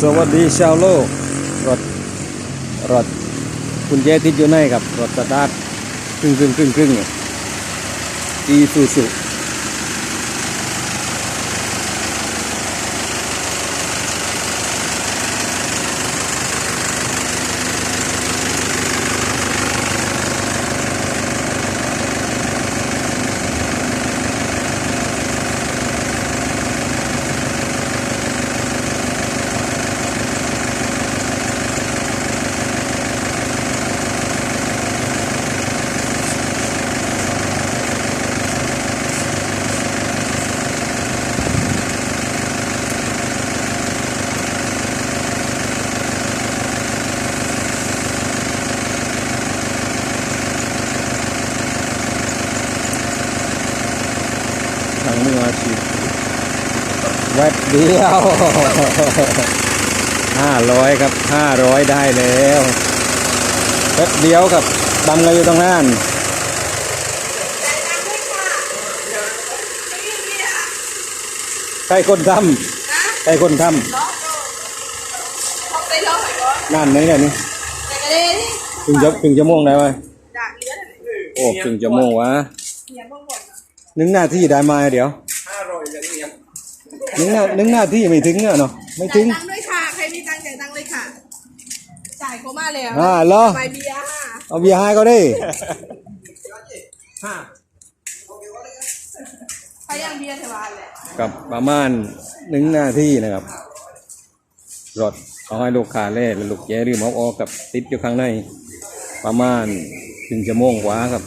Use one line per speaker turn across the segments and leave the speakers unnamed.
สวัสดีชาวโลก รถ รถ คุณแจติดอยู่ในครับ รถสตาร์ทครึ่งครึ่งครึ่งครึ่งอีซูซู ทางมืออาชีพแวบเดียวห้าร้อยครับห้าร้อยได้แล้วแป๊บเดียวครับดำกันอยู่ตรงนั้นใครคนทำใครคนท
không tay lâu phải có ำ
นั่นไหนเนี่ยนี่
cái cái đây đi
ถึงจะถึงจะม่วงได้ไหม
đã lứa này
โอ้ถึงจะม่วงวะ นึ่งหน้าที่ได้มาเดี๋ยว
ห้าร้อยจะเรียน
หนึ่งหน้าหนึ่งหน้าที่ไม่ถึงอะเนาะไม่ถึ
จ่าย
ง
ตังค์ด้วยค่ะ ใครมีตังค์จ่ายตังค์เลยค่ะ จ่ายเขามาแล้ว
อ่าเหรอ
ไปเบียร์ค่ะ
เอาเบียร์ให้ก็ได้
ห้า
ใครยังเบียร์เทวานแหละ
กับประมาณหนึ่งนาทีนะครับรถเอาให้ลูกค้าเล่แล้วลูกแย่หรือมเอาออกกับติดอยู่ข้างใน ประมาณถึงชั่วโมงกว่าครับ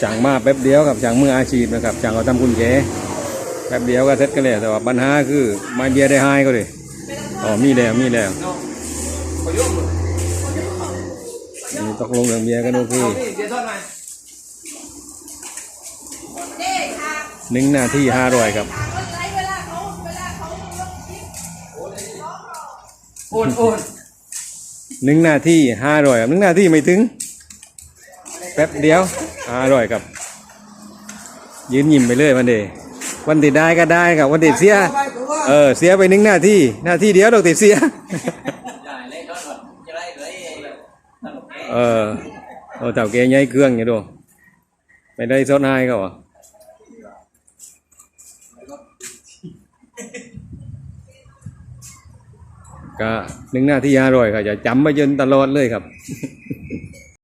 ช่างมาแป๊บเดียวกับช่างมืออาชีพนะครับช่างเขาทำกุญแจแป๊บเดียวก็เสร็จกันเลยแต่ว่าปัญหาคือไม่เบียได้ให้ก็เลยอ๋อมีแล้วมีแล้ว
ของลย
นี่ตกลงเรื่องเบียกันโอเค
เอาพี่
หนึ่งนาทีห้าร้อยครับ
ทางคนไรเวลาเขาเวลาเขาลงคลิป
โอนโอน
หนึ่งนาทีห้าร้อยครับหนึ่งนาทีไม่ถึง แป๊บเดียว ห้าร้อยครับยืนยิ้มไปเลยวันเดย์วันติดได้ก็ได้ครับวันติดเสีย เออเสียไปหนึ่งนาที่หน้าที่เดียวดอกติดเสียเออเออเต่าแกย้ายเครื่องอยู่ดูไปได้ซดให้เขาเหรอก็หนึ่งหน้าที่ห้าร้อยค่ะจะจำไปจนตลอดเลยครับ